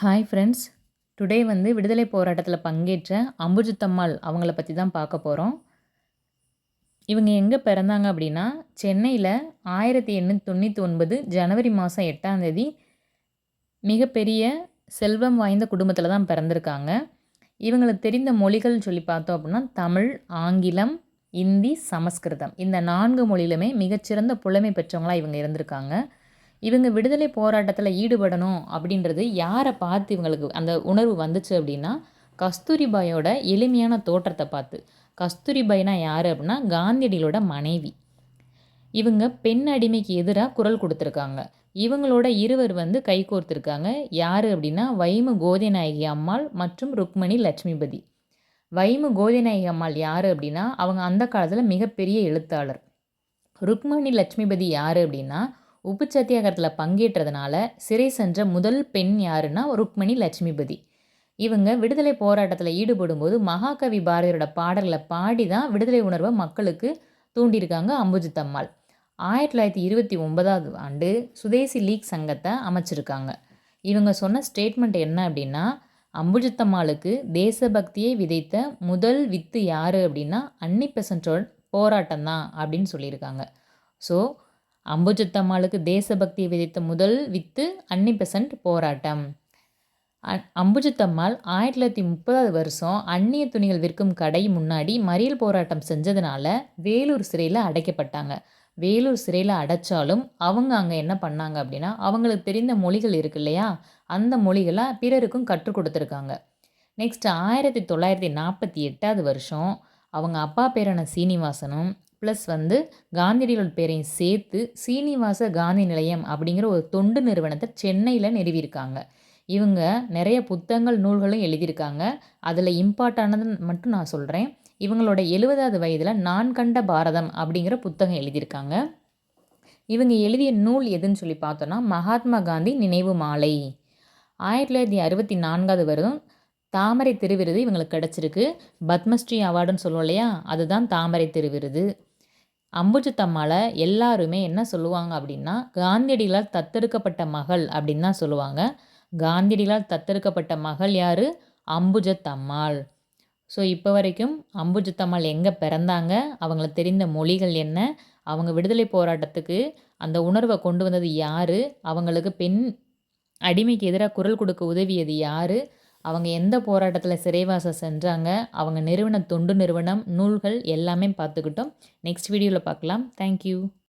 Hi friends today வந்து விடுதலை போராட்டத்தில் பங்கேற்ற அம்புஜுத்தம்மாள் அவங்கள பற்றி தான் பார்க்க போகிறோம் இவங்க எங்கே பிறந்தாங்க அப்படின்னா சென்னையில் ஆயிரத்தி எண்ணூற்றி தொண்ணூற்றி ஒன்பது ஜனவரி மாதம் எட்டாம் தேதி மிகப்பெரிய செல்வம் வாய்ந்த குடும்பத்தில் தான் பிறந்திருக்காங்க. இவங்களுக்கு தெரிந்த மொழிகள்னு சொல்லி பார்த்தோம் அப்படின்னா தமிழ் ஆங்கிலம் இந்தி சமஸ்கிருதம். இந்த நான்கு மொழியிலுமே மிகச்சிறந்த புலமை பெற்றவங்களாக இவங்க இருந்திருக்காங்க. இவங்க விடுதலை போராட்டத்தில் ஈடுபடணும் அப்படின்றது யாரை பார்த்து இவங்களுக்கு அந்த உணர்வு வந்துச்சு அப்படின்னா கஸ்தூரிபாயோட எளிமையான தோற்றத்தை பார்த்து. கஸ்தூரிபாய்னா யார் அப்படின்னா காந்தியடிகளோட மனைவி. இவங்க பெண் அடிமைக்கு எதிராக குரல் கொடுத்துருக்காங்க. இவங்களோட இருவர் வந்து கைகோர்த்துருக்காங்க யார் அப்படின்னா வைமு கோதிநாயகி அம்மாள் மற்றும் ருக்மணி லட்சுமிபதி. வைமு கோதிநாயகி அம்மாள் யார் அப்படின்னா அவங்க அந்த காலத்தில் மிகப்பெரிய எழுத்தாளர். ருக்மணி லட்சுமிபதி யார் அப்படின்னா உப்பு சத்தியாகரத்தில் பங்கேற்றதுனால சிறை சென்ற முதல் பெண் யாருன்னா ருக்மணி லட்சுமிபதி. இவங்க விடுதலை போராட்டத்தில் ஈடுபடும்போது மகாகவி பாரதியோட பாடல்களை பாடி தான் விடுதலை உணர்வை மக்களுக்கு தூண்டியிருக்காங்க அம்புஜித்தம்மாள் ஆயிரத்தி தொள்ளாயிரத்தி இருபத்தி ஒன்பதாவது ஆண்டு சுதேசி லீக் சங்கத்தை அமைச்சிருக்காங்க. இவங்க சொன்ன ஸ்டேட்மெண்ட் என்ன அப்படின்னா அம்புஜித்தம்மாளுக்கு தேசபக்தியை விதைத்த முதல் வித்து யார் அப்படின்னா அன்னி பெசன்டோட போராட்டம் தான் அப்படின்னு சொல்லியிருக்காங்க. ஸோ அம்புஜத்தம்மாளுக்கு தேசபக்தியை விதைத்த முதல் வித்து அன்னி பெசன்ட் போராட்டம் அம்புஜத்தம்மாள் ஆயிரத்தி தொள்ளாயிரத்தி முப்பதாவது வருஷம் அந்நிய துணிகள் விற்கும் கடை முன்னாடி மறியல் போராட்டம் செஞ்சதுனால வேலூர் சிறையில் அடைக்கப்பட்டாங்க. வேலூர் சிறையில் அடைச்சாலும் அவங்க அங்கே என்ன பண்ணாங்க அப்படின்னா அவங்களுக்கு தெரிந்த மொழிகள் இருக்கு இல்லையா அந்த மொழிகளை பிறருக்கும் கற்றுக் கொடுத்துருக்காங்க. நெக்ஸ்ட் ஆயிரத்தி தொள்ளாயிரத்தி நாற்பத்தி எட்டாவது வருஷம் அவங்க அப்பா பேரான சீனிவாசனும் ப்ளஸ் வந்து காந்தியடிகளோட பேரையும் சேர்த்து சீனிவாச காந்தி நிலையம் அப்படிங்கிற ஒரு தொண்டு நிறுவனத்தை சென்னையில் நிறுவியிருக்காங்க. இவங்க நிறைய புத்தகங்கள் நூல்களும் எழுதியிருக்காங்க. அதில் இம்பார்ட்டானது மட்டும் நான் சொல்கிறேன் இவங்களோட எழுபதாவது வயதில் நான் கண்ட பாரதம் அப்படிங்கிற புத்தகம் எழுதியிருக்காங்க. இவங்க எழுதிய நூல் எதுன்னு சொல்லி பார்த்தோன்னா மகாத்மா காந்தி நினைவு மாலை. ஆயிரத்தி தொள்ளாயிரத்தி அறுபத்தி நான்காவது வருடம் தாமரை திருவிருது இவங்களுக்கு கிடச்சிருக்கு. பத்மஸ்ரீ அவார்டுன்னு சொல்லுவோம் இல்லையா? அதுதான் தாமரை திருவிருது. அம்புஜத்தம்மாவை எல்லாருமே என்ன சொல்லுவாங்க அப்படின்னா காந்தியடிகளால் தத்தெடுக்கப்பட்ட மகள் அப்படின்னு தான் சொல்லுவாங்க. காந்தியடிகளால் தத்தெடுக்கப்பட்ட மகள் யார்? அம்புஜத்தம்மாள். ஸோ இப்போ வரைக்கும் அம்புஜத்தம்மாள் எங்கே பிறந்தாங்க? அவங்களுக்கு தெரிந்த மொழிகள் என்ன? அவங்க விடுதலை போராட்டத்துக்கு அந்த உணர்வை கொண்டு வந்தது யார்? அவங்களுக்கு பெண் அடிமைக்கு எதிராக குரல் கொடுக்க உதவியது யார்? அவங்க எந்த போராட்டத்தில் சிறைவாசம் செஞ்சாங்க அவங்க நிறுவன தொண்டு நிறுவனம் நூல்கள் எல்லாமே பார்த்துக்கிட்டோம். நெக்ஸ்ட் வீடியோவில் பார்க்கலாம். தேங்க்யூ